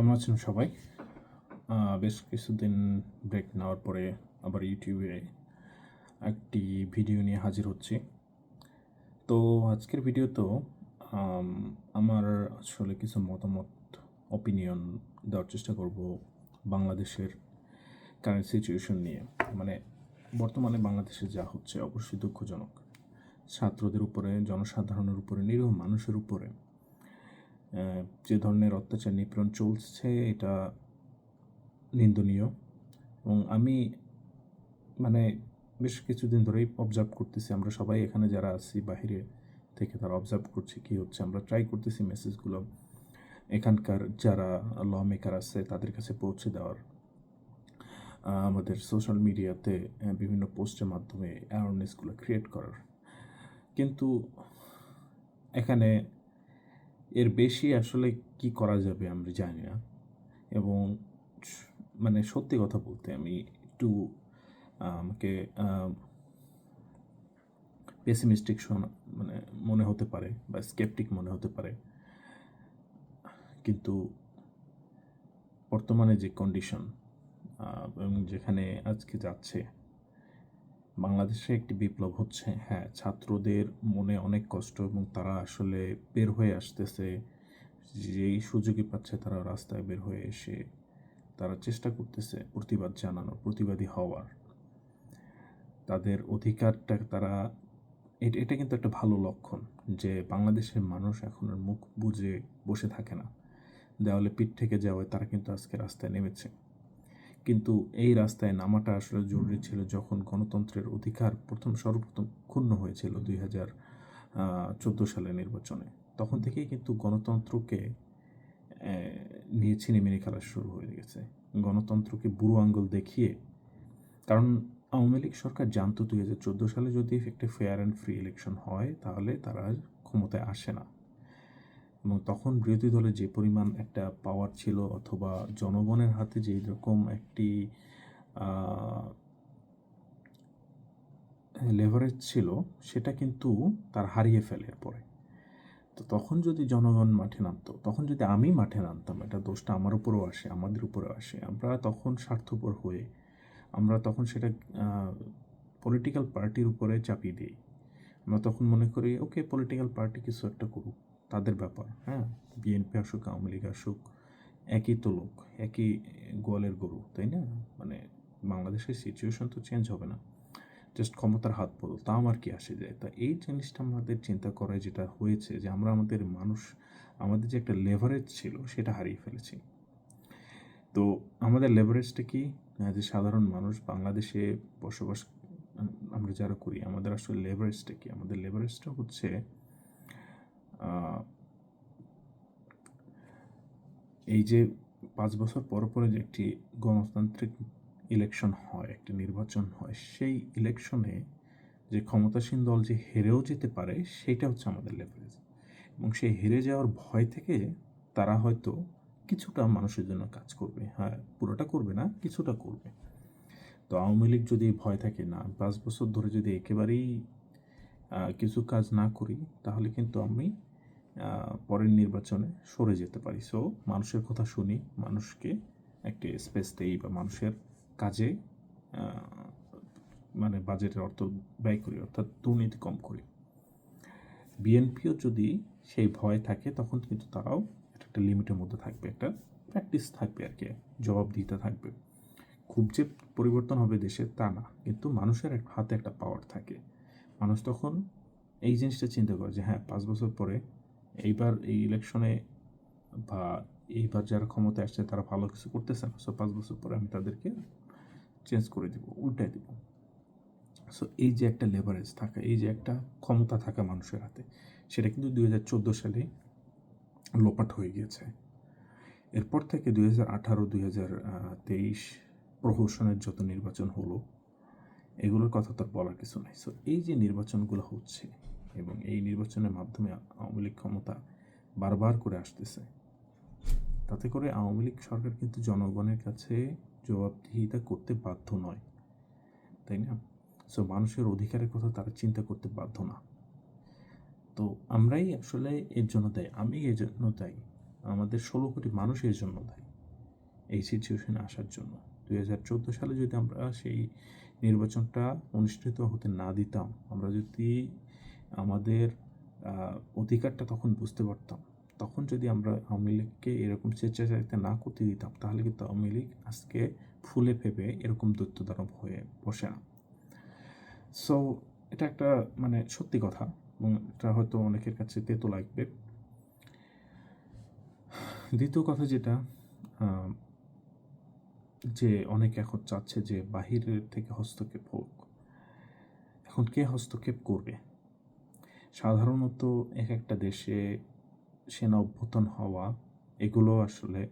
কেমন আছেন সবাই? বেশ কিছুদিন ব্রেক নেওয়ার পরে আবার ইউটিউবে একটি ভিডিও নিয়ে হাজির হচ্ছি। তো আজকের ভিডিও তো আমার আসলে কিছু মতামত অপিনিয়ন দেওয়ার চেষ্টা করব বাংলাদেশের কারেন্ট সিচুয়েশন নিয়ে। মানে বর্তমানে বাংলাদেশে যা হচ্ছে অবশ্যই দুঃখজনক। ছাত্রদের উপরে, জনসাধারণের উপরে, নিরীহ মানুষের উপরে। যে ধরনের অত্যাচার নিপীড়ন চলছে, এটা নিন্দনীয়। এবং আমি মানে বেশ কিছুদিন ধরেই অবজার্ভ করতেছি, আমরা সবাই এখানে যারা আছি, বাহিরে থেকে তারা অবজার্ভ করছি কী হচ্ছে। আমরা ট্রাই করতেছি মেসেজগুলো এখানকার যারা ল মেকার আছে, তাদের কাছে পৌঁছে দেওয়ার। আমাদের সোশ্যাল মিডিয়াতে বিভিন্ন পোস্টের মাধ্যমে অ্যাওয়ারনেসগুলো ক্রিয়েট করার। কিন্তু, এখানে এর বেশি আসলে কি করা যাবে আমরা জানি না। এবং মানে সত্যি কথা বলতে আমি একটু আমাকে পেসিমিস্টিক শোনা মানে মনে হতে পারে বা স্কেপটিক মনে হতে পারে। কিন্তু বর্তমানে যে কন্ডিশন এবং যেখানে আজকে যাচ্ছে বাংলাদেশে একটি বিপ্লব হচ্ছে হ্যাঁ ছাত্রদের মনে অনেক কষ্ট এবং তারা আসলে বের হয়ে আসতেছে। যেই সুযোগই পাচ্ছে তারা রাস্তায় বের হয়ে এসে তারা চেষ্টা করতেছে প্রতিবাদ জানানোর, প্রতিবাদী হওয়ার। তাদের অধিকারটা তারা, এটা কিন্তু একটা ভালো লক্ষণ যে বাংলাদেশের মানুষ এখন আর মুখ বুজে বসে থাকে না। দেওয়ালে পিঠ থেকে যাওয়ায় তারা কিন্তু আজকে রাস্তায় নেমেছে। কিন্তু এই রাস্তায় নামাটা আসলে জরুরি ছিল যখন গণতন্ত্রের অধিকার প্রথম সর্বপ্রথম ক্ষুণ্ণ হয়েছিল দুই হাজার চোদ্দ সালের নির্বাচনে। তখন থেকেই কিন্তু গণতন্ত্রকে নিয়ে ছিনিমিনি খেলা শুরু হয়ে গেছে। গণতন্ত্রকে বুড়ো আঙ্গুল দেখিয়ে, কারণ আওয়ামী লীগ সরকার জানতো দুই হাজার চোদ্দ সালে যদি একটা ফেয়ার অ্যান্ড ফ্রি ইলেকশন হয়, তাহলে তারা ক্ষমতায় আসে না। এবং তখন বিরোধী দলের যে পরিমাণ একটা পাওয়ার ছিল অথবা জনগণের হাতে যে রকম একটি লেভারেজ ছিল, সেটা কিন্তু তার হারিয়ে ফেলে এরপরে তো তখন যদি জনগণ মাঠে নামতো, তখন যদি আমি মাঠে নামতাম, এটা দোষটা আমার উপরেও আসে, আমাদের উপরেও আসে, আমরা তখন স্বার্থপর হয়ে, আমরা তখন সেটা পলিটিক্যাল পার্টির উপরে চাপিয়ে দিই। আমরা তখন মনে করি, ওকে পলিটিক্যাল পার্টি কিছু একটা করুক। তাদের ব্যাপার হ্যাঁ? বিএনপি আসুক, আওয়ামী লীগ আসুক, একই তো লোক, একই গোয়ালের গরু, তাই না? মানে বাংলাদেশের সিচুয়েশন তো চেঞ্জ হবে না। জাস্ট ক্ষমতার হাত বদল, তা আমার কি আসে যায়? তা এই জিনিসটা আমাদের চিন্তা করায় যেটা হয়েছে, যে আমরা আমাদের মানুষ, আমাদের যে একটা লেভারেজ ছিল, সেটা হারিয়ে ফেলেছি। তো আমাদের লেভারেজটা কি? যে সাধারণ মানুষ বাংলাদেশে বসবাস আমরা যারা করি, আমাদের আসলে লেভারেজটা কি? আমাদের লেভারেজটা হচ্ছে এই যে পাঁচ বছর পর পরে যে একটি গণতান্ত্রিক ইলেকশন হয়, একটি নির্বাচন হয়, সেই ইলেকশনে যে ক্ষমতাসীন দল যে হেরেও যেতে পারে সেটা হচ্ছে আমাদের লেভারেজ এবং সেই হেরে যাওয়ার ভয় থেকে তারা হয়তো কিছুটা মানুষের জন্য কাজ করবে। হ্যাঁ পুরোটা করবে না, কিছুটা করবে। তো আওয়ামী লীগ যদি ভয় থাকে না, পাঁচ বছর ধরে যদি একেবারেই কিছু কাজ না করি, তাহলে কিন্তু আমি পরের নির্বাচনে সরে যেতে পারি। সো মানুষের কথা শুনি, মানুষকে একটি স্পেস দেই বা মানুষের কাজে মানে বাজেটের অর্থ ব্যয় করি, অর্থাৎ দুর্নীতি কম করি। বিএনপিও যদি সেই ভয় থাকে, তখন কিন্তু তারাও একটা লিমিটের মধ্যে থাকবে, একটা প্র্যাকটিস থাকবে আর কি জবাব দিতে থাকবে। খুব যে পরিবর্তন হবে দেশে তা না, কিন্তু মানুষের হাতে একটা পাওয়ার থাকে। মানুষ তখন এই জিনিসটা চিন্তা করে যে হ্যাঁ পাঁচ বছর পরে এইবার এই ইলেকশনে বা এইবার যারা ক্ষমতায় আসছে তারা ভালো কিছু করতেছে না সো পাঁচ বছর পরে আমি তাদেরকে চেঞ্জ করে দিব, উল্টায় দিব। সো এই যে একটা লেভারেজ থাকা, এই যে একটা ক্ষমতা থাকা মানুষের হাতে, সেটা কিন্তু দুই হাজার চোদ্দ সালে লোপাট হয়ে গিয়েছে। এরপর থেকে দুই হাজার আঠারো, দুই হাজার তেইশ প্রহসনের যত নির্বাচন হলো, এগুলোর কথা তো বলার কিছু নাই। সো এই যে নির্বাচনগুলো হচ্ছে এবং এই নির্বাচনের মাধ্যমে আওয়ামী লীগ ক্ষমতা বারবার করে আসতেছে, তাতে করে আওয়ামী লীগ সরকার কিন্তু জনগণের কাছে জবাবদিহিতা করতে বাধ্য নয়, তাই না? সো মানুষের অধিকারের কথা তারা চিন্তা করতে বাধ্য না। তো আমরাই আসলে এর জন্য দায়ী, আমি এর জন্য দায়ী, আমাদের ষোলো কোটি মানুষ এর জন্য দায়ী এই সিচুয়েশনে আসার জন্য। দুই হাজার চোদ্দ সালে যদি আমরা সেই নির্বাচনটা অনুষ্ঠিত হতে না দিতাম, আমরা যদি আমাদের অধিকারটা তখন বুঝতে পারতাম, তখন যদি আমরা আওয়ামী লীগকে এরকম স্বেচ্ছাচারিতা না করতে দিতাম, তাহলে কিন্তু আওয়ামী লীগ আজকে ফুলে ফেপে এরকম দৈত্যদানব হয়ে বসে না। সো এটা একটা মানে সত্যি কথা এবং এটা হয়তো অনেকের কাছে তেতো লাগবে। দ্বিতীয় কথা যেটা যে অনেকে এখন চাচ্ছে যে বাহিরের থেকে হস্তক্ষেপ হোক। এখন কে হস্তক্ষেপ করবে? সাধারণত এক একটা দেশে সেনা অভ্যুত্থান হওয়া, এগুলো আসলে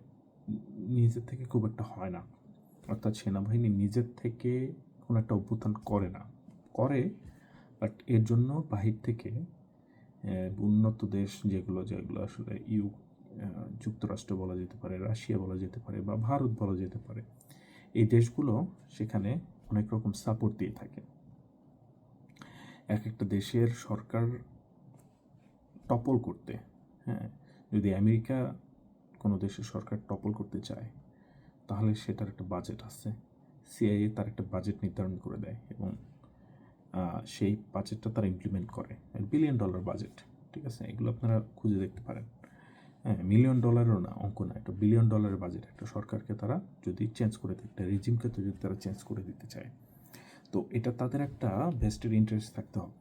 নিজের থেকে খুব একটা হয় না। অর্থাৎ সেনাবাহিনী নিজের থেকে কোনো একটা অভ্যুত্থান করে না। করে বাট এর জন্য বাহির থেকে উন্নত দেশ যেগুলো যেগুলো আসলে ইউ যুক্তরাষ্ট্র বলা যেতে পারে, রাশিয়া বলা যেতে পারে বা ভারত বলা যেতে পারে, এই দেশগুলো সেখানে অনেক রকম সাপোর্ট দিয়ে থাকে। এক একটা দেশের সরকার টপল করতে হ্যাঁ যদি আমেরিকা কোনো দেশের সরকার টপল করতে চায়, তাহলে সেটার একটা বাজেট আছে। সিআইএ তার একটা বাজেট নির্ধারণ করে দেয় এবং সেই বাজেটটা তারা ইমপ্লিমেন্ট করে বিলিয়ন ডলার বাজেট ঠিক আছে? এগুলো আপনারা খুঁজে দেখতে পারেন। হ্যাঁ মিলিয়ন ডলারও না, অঙ্ক না, একটা বিলিয়ন ডলারের বাজেট একটা সরকারকে তারা যদি চেঞ্জ করে দিতে, একটা রিজিমকে যদি তারা চেঞ্জ করে দিতে চায়। তো এটা তাদের একটা ভেস্টেড ইন্টারেস্ট থাকতে হবে,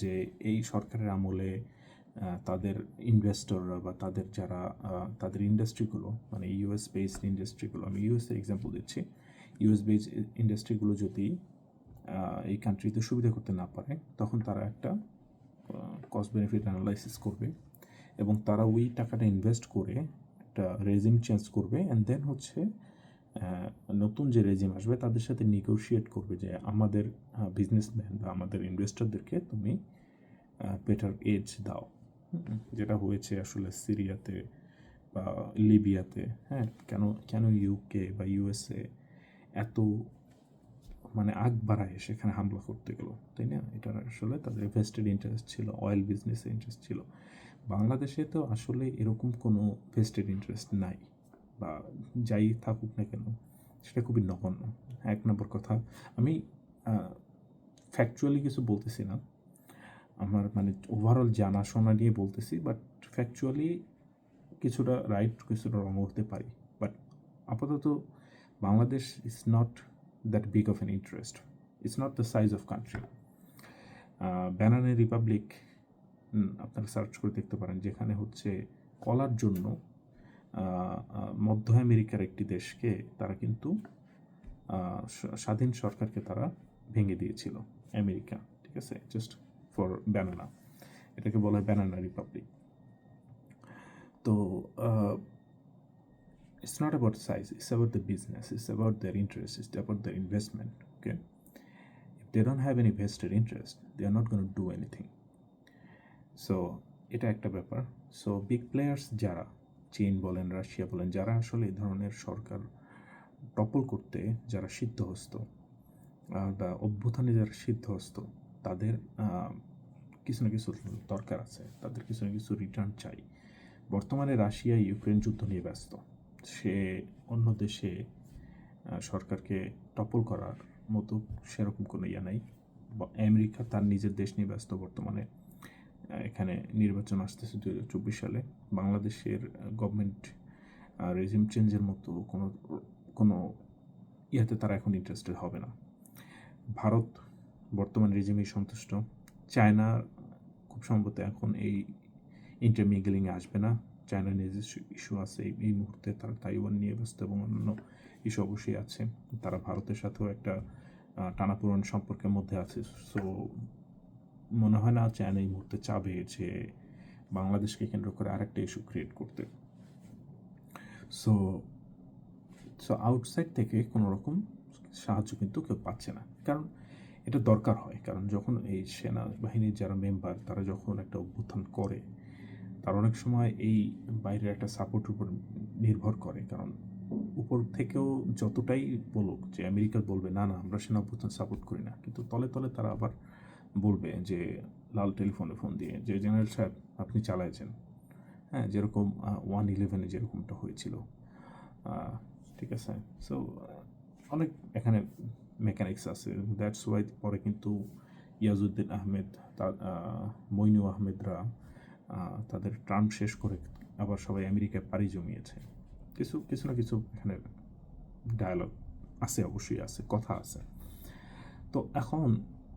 যে এই সরকারের আমলে তাদের ইনভেস্টররা বা তাদের যারা তাদের ইন্ডাস্ট্রিগুলো মানে ইউএস বেসড ইন্ডাস্ট্রিগুলো আমি ইউএস এর এক্সাম্পল দিচ্ছি। ইউএস বেসড ইন্ডাস্ট্রিগুলো যদি এই কান্ট্রিতে সুবিধা করতে না পারে, তখন তারা একটা কস্ট বেনিফিট অ্যানালাইসিস করবে। এবং তারা ওই টাকাটা ইনভেস্ট করে একটা রেজিম চেঞ্জ করবে অ্যান্ড দেন হচ্ছে নতুন যে রেজিম আসবে তাদের সাথে নেগোশিয়েট করবে যে আমাদের বিজনেসম্যান বা আমাদের ইনভেস্টরদেরকে তুমি বেটার এজ দাও। যেটা হয়েছে আসলে সিরিয়াতে বা লিবিয়াতে হ্যাঁ কেন কেন ইউকে বা ইউএসএ এত মানে আগ বাড়ায় সেখানে হামলা করতে গেলো, তাই না? এটা আসলে তাদের ভেস্টেড ইন্টারেস্ট ছিল অয়েল বিজনেসে ইন্টারেস্ট ছিল। বাংলাদেশে তো আসলে এরকম কোনো ভেস্টেড ইন্টারেস্ট নাই বা যাই থাকুক না কেন, সেটা খুবই নগণ্য। এক নম্বর কথা, আমি ফ্যাকচুয়ালি কিছু বলতেছি না। আমার মানে ওভারঅল জানাশোনা নিয়ে বলতেছি বাট ফ্যাকচুয়ালি কিছুটা রাইট কিছুটা রং হতে পারি। বাট আপাতত Bangladesh is not that big of an interest it's not the size of country banana republic আপনারা সার্চ করে দেখতে পারেন যেখানে হচ্ছে কলার জন্য মধ্য আমেরিকার একটি দেশকে তারা কিন্তু স্বাধীন সরকারকে তারা ভেঙে দিয়েছিল, আমেরিকা, ঠিক আছে? জাস্ট ফর ব্যানানা এটাকে বলা হয় ব্যানানা রিপাবলিক তো it's not about size it's about the business it's about their interest it's about the investment okay they don't have any vested interest they are not gonna do anything so এটা একটা ব্যাপার। So big players যারা চীন বলেন, Russia বলেন, যারা আসলে এই ধরনের সরকার টপল করতে যারা সিদ্ধহস্ত বা অভ্যুত্থানে যারা সিদ্ধহস্ত, তাদের কিছু না কিছু দরকার আছে। তাদের কিছু না কিছু রিটার্ন চাই। বর্তমানে রাশিয়া ইউক্রেন যুদ্ধ নিয়ে ব্যস্ত। সে অন্য দেশে সরকারকে টপল করার মতো সেরকম কোনো ইয়া নাই। আমেরিকা তার নিজের দেশ নিয়ে ব্যস্ত বর্তমানে। এখানে নির্বাচন আসতেছে দু চব্বিশ সালে। বাংলাদেশের গভর্নমেন্ট রেজিম চেঞ্জের মতো কোনো কোনো ইয়াতে তারা এখন ইন্টারেস্টেড হবে না। ভারত বর্তমান রেজিমেই সন্তুষ্ট। চায়না খুব সম্ভবত এখন এই ইন্টারমিগলিংয়ে আসবে না। চায়নার নিজস্ব ইস্যু আছে এই- মুহূর্তে তারা তাইওয়ান নিয়ে ব্যস্ত এবং অন্যান্য ইস্যু অবশ্যই আছে। তারা ভারতের সাথেও একটা আহ, সম্পর্কের মধ্যে আছে। সো মনে হয় না চায়না এই মুহূর্তে চাবে যে বাংলাদেশকে কেন্দ্র করে আরেকটা ইস্যু ক্রিয়েট করতে। সো সো আউটসাইড থেকে কোনো রকম সাহায্য কিন্তু কেউ পাচ্ছে না। কারণ এটা দরকার হয়। কারণ যখন এই সেনাবাহিনীর যারা মেম্বার তারা যখন একটা অভ্যুত্থান করে, তার অনেক সময় এই বাইরের একটা সাপোর্টের উপর নির্ভর করে। কারণ উপর থেকেও যতটাই বলুক যে আমেরিকা বলবে, না না, আমরা সেনা অভ্যুত্থান সাপোর্ট করি না। কিন্তু তলে তলে তারা আবার বলবে যে লাল টেলিফোনে ফোন দিয়ে যে, জেনারেল সাহেব আপনি চালাইছেন। হ্যাঁ যেরকম ওয়ান ইলেভেনে যেরকমটা হয়েছিল। ঠিক আছে? সো অনেক এখানে মেকানিক্স আছে। দ্যাটস ওয়াই পরে কিন্তু ইয়াজউদ্দিন আহমেদ, তার মইনু আহমেদরা তাদের টার্ম শেষ করে আবার সবাই আমেরিকায় পাড়ি জমিয়েছে। কিছু কিছু না কিছু এখানে ডায়ালগ আছে, অবশ্যই আছে, কথা আছে। তো এখন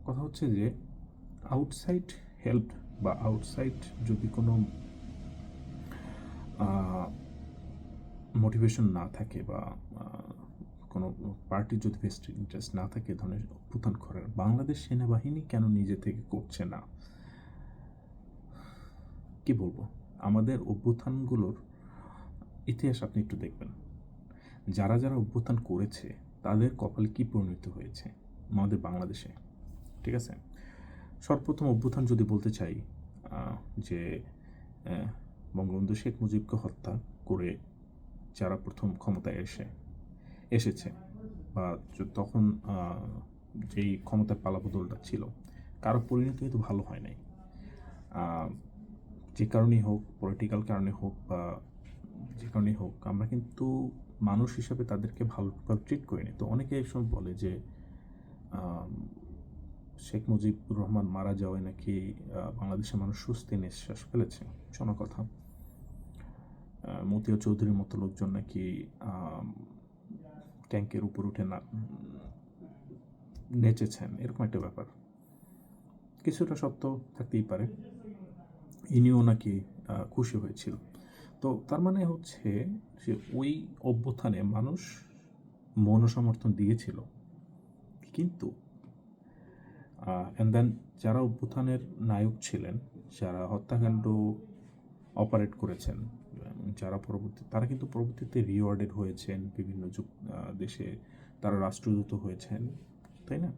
কথা হচ্ছে যে আউটসাইড হেল্প বা আউটসাইড যদি কোনো মোটিভেশন না থাকে বা কোনো পার্টির যদি ভেস্টেড ইন্টারেস্ট না থাকে ধরনের অভ্যুত্থান করার বাংলাদেশ সেনাবাহিনী কেন নিজে থেকে করছে না? কি বলব? আমাদের অভ্যুত্থানগুলোর ইতিহাস আপনি একটু দেখবেন। যারা যারা অভ্যুত্থান করেছে, তাদের কপালে কি পরিণত হয়েছে? আমাদের বাংলাদেশে, ঠিক আছে? সর্বপ্রথম অভ্যুত্থান যদি বলতে চাই যে বঙ্গবন্ধু শেখ মুজিবকে হত্যা করে যারা প্রথম ক্ষমতায় এসে, এসেছে বা তখন যেই ক্ষমতার পালাবদলটা ছিল, কারও পরিণতি কিন্তু ভালো হয় নাই। যে কারণেই হোক পলিটিক্যাল কারণে হোক বা যে কারণেই হোক, আমরা কিন্তু মানুষ হিসাবে তাদেরকে ভালোভাবে ট্রিট করিনি। তো অনেকে এসব বলে যে শেখ মুজিবুর রহমান মারা যাওয়ায় নাকি বাংলাদেশের মানুষ সুস্থি নিঃশ্বাস ফেলেছে? শোনা কথা। আহ, মতিয়া চৌধুরীর মতো লোকজন নাকি ট্যাঙ্কের উপর উঠে না নেচেছেন এরকম একটা ব্যাপার। কিছুটা সত্য থাকতেই পারে। ইনিও নাকি খুশি হয়েছিল। তো তার মানে হচ্ছে যে ওই অভ্যুত্থানে মানুষ মনসমর্থন দিয়েছিল। কিন্তু অ্যান্ড দেন যারা অভ্যুত্থানের নায়ক ছিলেন, যারা হত্যাকাণ্ড অপারেট করেছেন যারা পরবর্তী, তারা কিন্তু পরবর্তীতে রিওয়ার্ডেড হয়েছেন বিভিন্ন যুগ দেশে, তারা রাষ্ট্রদূত হয়েছেন, তাই না?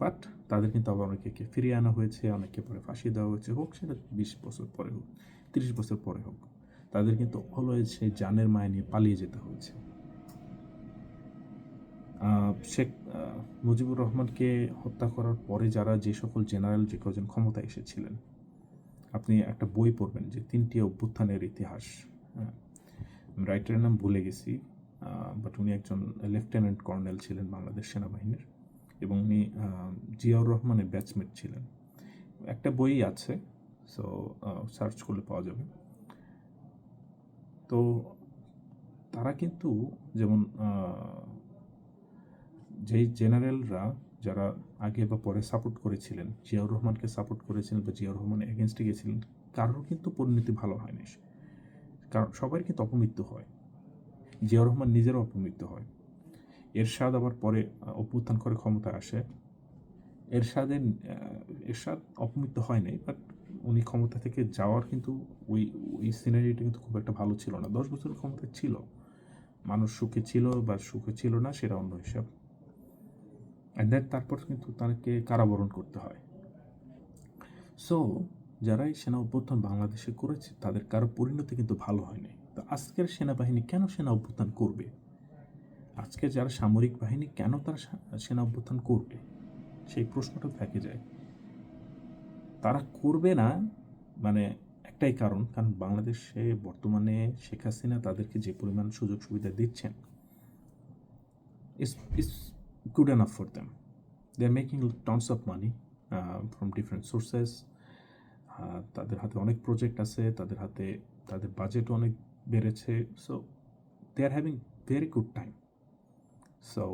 বাট তাদের কিন্তু আবার অনেকে ফিরিয়ে আনা হয়েছে, অনেককে পরে ফাঁসি দেওয়া হয়েছে, হোক সেটা বিশ বছর পরে হোক, তিরিশ বছর পরে হোক, তাদের কিন্তু অলওয়েজ সেই জানের মায় নিয়ে পালিয়ে যেতে হয়েছে। শেখ মুজিবুর রহমানকে হত্যা করার পরে যারা যে সকল জেনারেল যে কজন ক্ষমতায় এসেছিলেন, আপনি একটা বই পড়বেন যে তিনটি অভ্যুত্থানের ইতিহাস। হ্যাঁ রাইটারের নাম ভুলে গেছি বাট উনি একজন লেফটেন্যান্ট কর্নেল ছিলেন বাংলাদেশ সেনাবাহিনীর এবং উনি জিয়াউর রহমানের ব্যাচমেট ছিলেন। একটা বই আছে সো সার্চ করলে পাওয়া যাবে। তো তারা কিন্তু যেমন যেই জেনারেলরা যারা আগে বা পরে সাপোর্ট করেছিলেন, জিয়াউর রহমানকে সাপোর্ট করেছিলেন বা জিয়াউর রহমান এগেনস্টে গেছিলেন, কারোর কিন্তু পরিণতি ভালো হয়নি। কারণ সবার কিন্তু অপমৃত্যু হয়। জিয়াউর রহমান নিজেরও অপমৃত্যু হয়। এরশাদ আবার পরে অভ্যুত্থান করে ক্ষমতায় আসে। এরশাদের এরশাদ অপমৃত্যু হয় নাই বাট উনি ক্ষমতা থেকে যাওয়ার কিন্তু ওই ওই সিনারিটা কিন্তু খুব একটা ভালো ছিল না। দশ বছর ক্ষমতা ছিল। মানুষ সুখে ছিল বা সুখে ছিল না, সেটা অন্য হিসাব। অ্যান্ড দেন তারপর কিন্তু তাকে কারাবরণ করতে হয়। সো যারা এই সেনা অভ্যুত্থান বাংলাদেশে করেছে, তাদের কারও পরিণতি কিন্তু ভালো হয়নি। তো আজকের সেনাবাহিনী কেন সেনা অভ্যুত্থান করবে? আজকে যারা সামরিক বাহিনী কেন তারা সেনা অভ্যুত্থান করবে? সেই প্রশ্নটা থেকে যায়। তারা করবে না মানে একটাই কারণ কারণ বাংলাদেশে বর্তমানে শেখ হাসিনা তাদেরকে যে পরিমাণ সুযোগ সুবিধা দিচ্ছেন good enough for them. They are making tons of money uh, from different sources. Uh, তাদের হাতে অনেক প্রজেক্ট আছে তাদের হাতে তাদের বাজেট অনেক বেড়েছে so they are having very good time so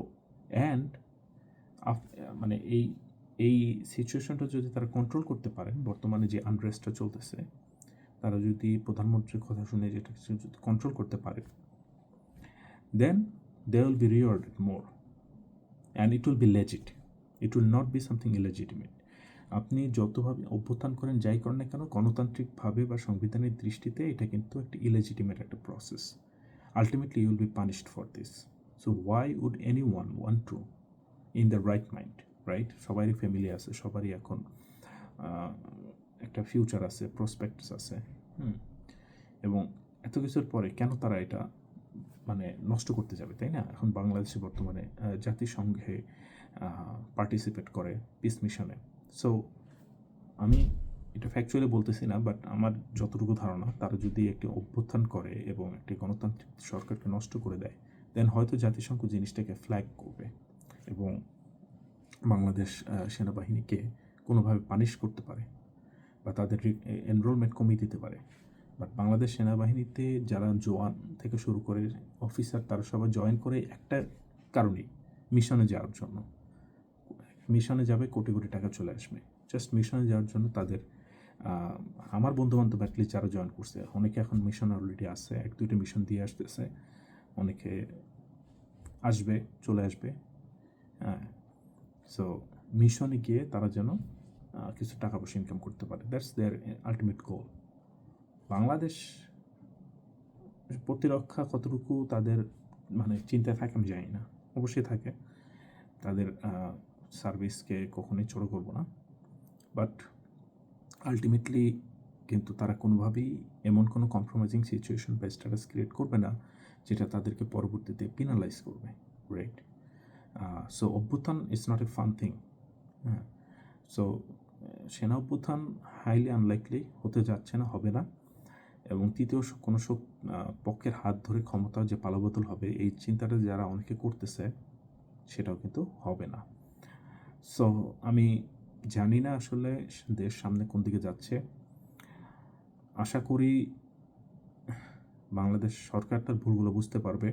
and মানে এই এই সিচুয়েশনটা যদি তারা কন্ট্রোল করতে পারেন বর্তমানে যে আনরেস্টটা চলতেছে তারা যদি প্রধানমন্ত্রীর কথা শুনে যেটা যদি কন্ট্রোল করতে পারে then they will be rewarded more and it will be legit. It will not be something illegitimate. আপনি যতভাবে অভ্যুত্থান করেন, যাই করেন না কেন, গণতান্ত্রিকভাবে বা সংবিধানের দৃষ্টিতে এটা কিন্তু একটা ইলেজিটিমেট একটা process ultimately you'll be punished for this so why would any one want to in the right mind right সবারই ফ্যামিলি আছে, সবারই এখন একটা ফিউচার আছে প্রসপেক্টস আছে, হুম। এবং এত কিছুর পরে কেন তারা এটা মানে নষ্ট করতে যাবে, তাই না? এখন বাংলাদেশে বর্তমানে জাতিসংঘে পার্টিসিপেট করে পিস মিশনে সো আমি এটা ফ্যাকচুয়ালি বলতেছি না বাট আমার যতটুকু ধারণা, তারা যদি একটি অভ্যুত্থান করে এবং একটি গণতান্ত্রিক সরকারকে নষ্ট করে দেয় দেন হয়তো জাতিসংঘ জিনিসটাকে ফ্ল্যাগ করবে এবং বাংলাদেশ সেনাবাহিনীকে কোনোভাবে পানিশ করতে পারে বা তাদের এনরোলমেন্ট কমিয়ে দিতে পারে। বাট বাংলাদেশ সেনাবাহিনীতে যারা জওয়ান থেকে শুরু করে অফিসার তারা সবাই জয়েন করে একটা কারণেই মিশনে যাওয়ার জন্য। মিশনে যাবে, কোটি কোটি টাকা চলে আসবে। জাস্ট মিশনে যাওয়ার জন্য তাদের আমার বন্ধু বান্ধব অ্যাটলিস্ট যারা জয়েন করছে, অনেকে এখন মিশন অলরেডি আছে, এক, দুইটা মিশন দিয়ে আসতেছে। অনেকে আসবে, চলে আসবে। হ্যাঁ সো মিশনে গিয়ে তারা যেন কিছু টাকা পয়সা ইনকাম করতে পারে। That's their ultimate goal Bangladesh প্রতিরক্ষা কতটুকু তাদের মানে চিন্তায় থাকে আমি জানি না, অবশ্যই থাকে। তাদের সার্ভিসকে কখনোই ছোটো করব না। বাট আলটিমেটলি কিন্তু তারা কোনোভাবেই এমন কোনো কম্প্রোমাইজিং সিচুয়েশন বা স্ট্যাটাস ক্রিয়েট করবে না যেটা তাদেরকে পরবর্তীতে পিনালাইজ করবে রাইট সো অভ্যুত্থান is not a fun thing হ্যাঁ? সো সেনা অভ্যুত্থান হাইলি আনলাইকলি হতে যাচ্ছে না, হবে না। এবং তৃতীয় কোনো পক্ষের হাত ধরে ক্ষমতা যে পালাবদল হবে, এই চিন্তাটা যারা অনেকে করতেছে, সেটাও কিন্তু হবে না। সো আমি জানি না আসলে দেশ সামনে কোন দিকে যাচ্ছে। আশা করি বাংলাদেশ সরকার তার ভুলগুলো বুঝতে পারবে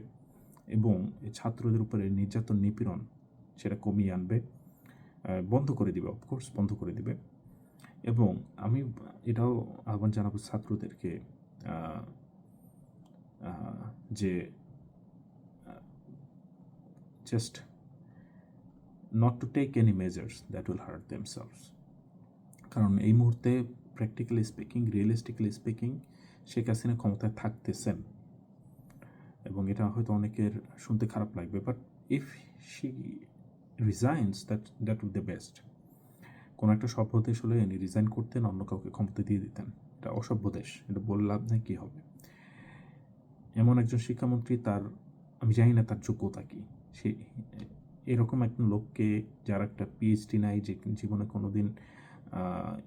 এবং ছাত্রদের উপরে নির্যাতন, নিপীড়ন সেটা কমিয়ে আনবে বন্ধ করে দিবে অফকোর্স বন্ধ করে দিবে। এবং আমি এটাও আহ্বান জানাব ছাত্রদেরকে যে just not to take any measures that will hurt themselves কারণ এই মুহূর্তে practically speaking realistically speaking Sheikh Hasina ক্ষমতায় থাকতেছেন। এবং এটা হয়তো অনেকের শুনতে খারাপ লাগবে but if she resigns that that will the best কোনো একটা সভ্য দেশ হলে ইনি রিজাইন করতেন, অন্য কাউকে ক্ষমতা দিয়ে দিতেন। এটা অসভ্য দেশ, এটা বলে লাভ নেই, কী হবে? এমন একজন শিক্ষামন্ত্রী তার, আমি জানি না তার যোগ্যতা কী। সে এরকম একজন লোককে যার একটা পিএইচডি নাই, যে জীবনে কোনো দিন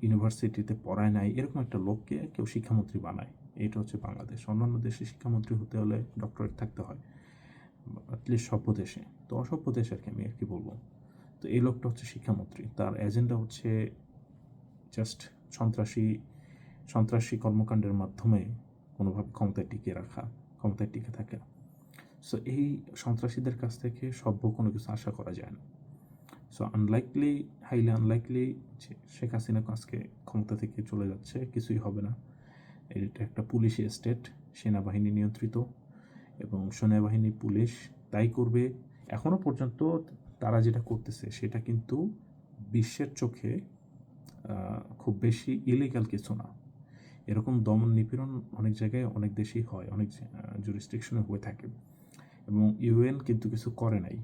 ইউনিভার্সিটিতে পড়ায় নাই, এরকম একটা লোককে কেউ শিক্ষামন্ত্রী বানায়। এটা হচ্ছে বাংলাদেশ। অন্যান্য দেশে শিক্ষামন্ত্রী হতে হলে ডক্টরেট থাকতে হয় অ্যাটলিস্ট সভ্য দেশে। তো অসভ্য দেশ আর কি, আমি আর কি বলব? তো এই লোকটা হচ্ছে শিক্ষামন্ত্রী। তার এজেন্ডা হচ্ছে জাস্ট সন্ত্রাসী সন্ত্রাসী কর্মকাণ্ডের মাধ্যমে কোনোভাবে ক্ষমতায় টিকে রাখা, ক্ষমতায় টিকে থাকে। সো এই সন্ত্রাসীদের কাছ থেকে সভ্য কোনো কিছু আশা করা যায় না। So unlikely highly unlikely Sheikh Hasina আজকে ক্ষমতা থেকে চলে যাচ্ছে, কিছুই হবে না। এটা একটা পুলিশি স্টেট সেনাবাহিনী নিয়ন্ত্রিত এবং সেনাবাহিনী পুলিশ তাই করবে। এখনও পর্যন্ত তারা যেটা করতেছে, সেটা কিন্তু বিশ্বের চোখে খুব বেশি ইলিগাল কিছু না। এরকম দমন নিপীড়ন অনেক জায়গায় অনেক দেশেই হয়, অনেক জুরিস্ট্রিকশনে হয়ে থাকে। এবং ইউএন কিন্তু কিছু করে নাই।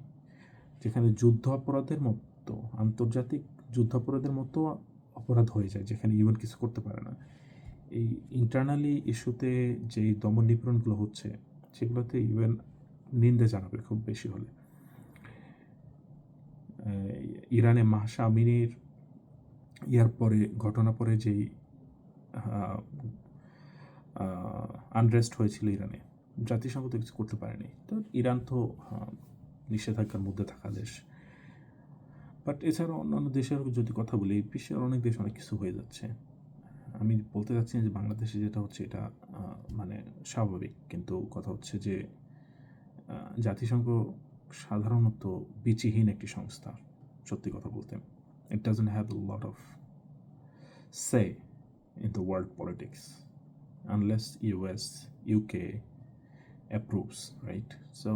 যেখানে যুদ্ধ অপরাধের মতো, আন্তর্জাতিক যুদ্ধ অপরাধের মতো অপরাধ হয়ে যায়, যেখানে ইউএন কিছু করতে পারে না। এই ইন্টারনালি ইস্যুতে যেই দমন নিপীড়নগুলো হচ্ছে, সেগুলোতে ইউএন নিন্দে জানাবে খুব বেশি হলে। ইরানে মাহসা আমিনীর ইয়ার পরে, ঘটনা পরে যেই আনরেস্ট হয়েছিল ইরানে। জাতিসংঘ তো কিছু করতে পারেনি। তো ইরান তো নিষেধাজ্ঞার মধ্যে থাকা দেশ। বাট এছাড়া অন্যান্য দেশের যদি কথা বলি, বিশ্বের অনেক দেশ অনেক কিছু হয়ে যাচ্ছে। আমি বলতে চাচ্ছি না যে বাংলাদেশে যেটা হচ্ছে, এটা মানে স্বাভাবিক। কিন্তু কথা হচ্ছে যে জাতিসংঘ সাধারণত বিচিহীন একটি সংস্থা, সত্যি কথা বলতে। It doesn't have lot of say in the world politics unless US UK approves right so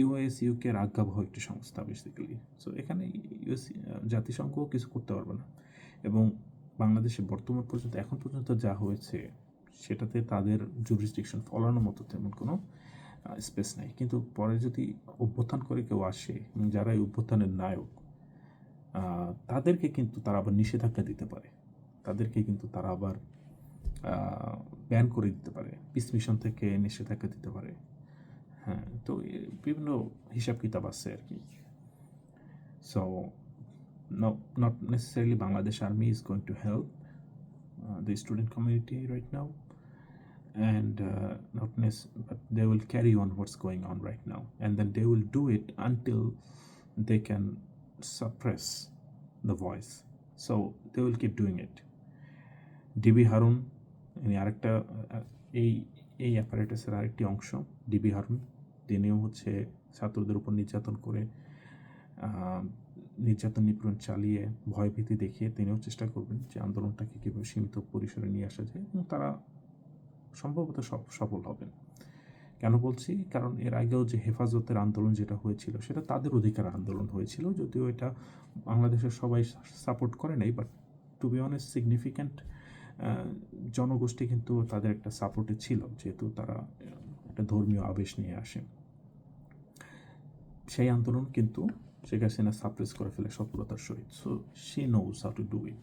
US ইউকের আজ্ঞাবহ একটি সংস্থা বেসিক্যালি সো এখানে ইউএস জাতিসংঘ কিছু করতে পারবে না। এবং বাংলাদেশে বর্তমান পর্যন্ত, এখন পর্যন্ত যা হয়েছে, সেটাতে তাদের জুরিসডিকশন ফলানোর মতো তেমন কোনো স্পেস নাই। কিন্তু পরে যদি অভ্যুত্থান করে কেউ আসে যারা এই অভ্যুত্থানের নায়ক তাদেরকে কিন্তু তারা আবার নিষেধাজ্ঞা দিতে পারে। তাদেরকে কিন্তু তারা আবার ব্যান করে দিতে পারে পিসমিশন থেকে নিষেধাজ্ঞা দিতে পারে। হ্যাঁ তো বিভিন্ন হিসাব কিতাব আছে আর কি। So not necessarily Bangladesh army is going to help the student community right now and not ness but they will carry on what's going on right now and then they will do it until they can suppress the voice so they will keep doing it DB Harun ইনি আরেকটা, এই এই অ্যাপারেটাসের আরেকটি অংশ DB Harun তিনিও হচ্ছে ছাত্রদের উপর নির্যাতন করে নির্যাতন নিপীড়ন চালিয়ে ভয়ভীতি দেখিয়ে তিনিও চেষ্টা করবেন যে আন্দোলনটাকে কীভাবে সীমিত পরিসরে নিয়ে আসা যায় এবং তারা সম্ভবত সফ- সফল হবেন। কেন বলছি? কারণ এর আগেও যে হেফাজতের আন্দোলন যেটা হয়েছিল, সেটা তাদের অধিকার আন্দোলন হয়েছিল, যদিও এটা বাংলাদেশের সবাই সাপোর্ট করে নাই but to be honest significant জনগোষ্ঠী কিন্তু তাদের একটা সাপোর্টে ছিল, যেহেতু তারা একটা ধর্মীয় আবেশ নিয়ে আসে। সেই আন্দোলন কিন্তু শেখ হাসিনা সাপ্রেস করে ফেলে সফলতার সহিত। So she knows how to do it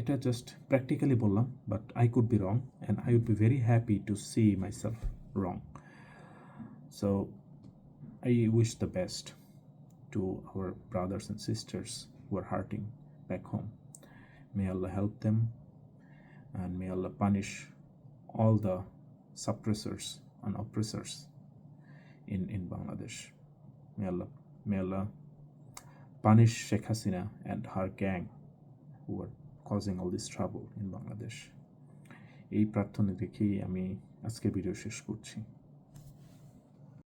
এটা জাস্ট প্র্যাকটিক্যালি বললাম but I could be wrong and I would be very happy to see myself wrong so I wish the best to our brothers and sisters who are hurting back home. May Allah help them and may Allah punish all the suppressors and oppressors in, in Bangladesh. May Allah, may Allah punish Sheikh Hasina and her gang who are causing all this trouble in Bangladesh. এই প্রার্থনা রেখেই আমি আজকের video শেষ করছি